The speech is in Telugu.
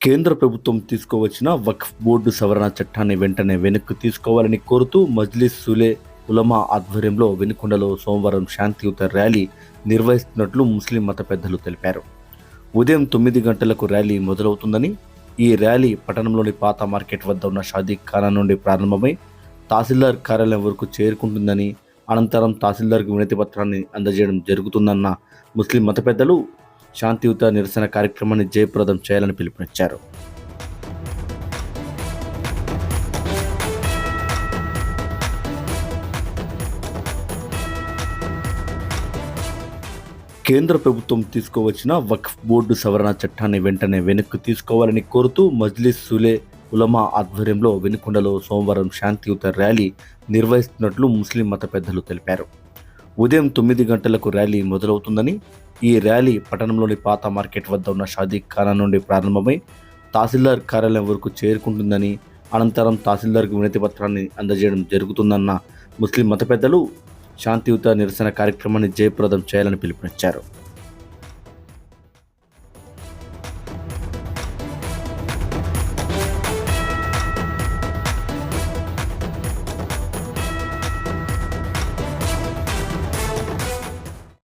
కేంద్ర ప్రభుత్వం తీసుకువచ్చిన వక్ఫ్ బోర్డు సవరణ చట్టాన్ని వెంటనే వెనక్కి తీసుకోవాలని కోరుతూ మజ్లిస్ సులే ఉలమా ఆధ్వర్యంలో వెనుకొండలో సోమవారం శాంతియుత ర్యాలీ నిర్వహిస్తున్నట్లు ముస్లిం మత పెద్దలు తెలిపారు. ఉదయం తొమ్మిది గంటలకు ర్యాలీ మొదలవుతుందని ఈ ర్యాలీ పట్టణంలోని పాత మార్కెట్ వద్ద ఉన్న షాదీ ఖానా నుండి ప్రారంభమై తహసీల్దార్ కార్యాలయం వరకు చేరుకుంటుందని అనంతరం తహసీల్దార్కు వినతి పత్రాన్ని అందజేయడం జరుగుతుందన్న ముస్లిం మత పెద్దలు శాంతియుత నిరసన కార్యక్రమాన్ని జయప్రదం చేయాలని పిలుపునిచ్చారు. కేంద్ర ప్రభుత్వం తీసుకువచ్చిన వక్ఫ్ బోర్డు సవరణ చట్టాన్ని వెంటనే వెనక్కి తీసుకోవాలని కోరుతూ మజ్లిస్ సులే ఉలమా ఆధ్వర్యంలో వెనుకొండలో సోమవారం శాంతియుత ర్యాలీ నిర్వహిస్తున్నట్లు ముస్లిం మత పెద్దలు తెలిపారు. ఉదయం తొమ్మిది గంటలకు ర్యాలీ మొదలవుతుందని ఈ ర్యాలీ పట్టణంలోని పాత మార్కెట్ వద్ద ఉన్న షాదీ ఖానా నుండి ప్రారంభమై తహసీల్దార్ కార్యాలయం వరకు చేరుకుంటుందని అనంతరం తహసీల్దార్కు వినతి పత్రాన్ని అందజేయడం జరుగుతుందన్న ముస్లిం మత పెద్దలు శాంతియుత నిరసన కార్యక్రమాన్ని జయప్రదం చేయాలని పిలుపునిచ్చారు.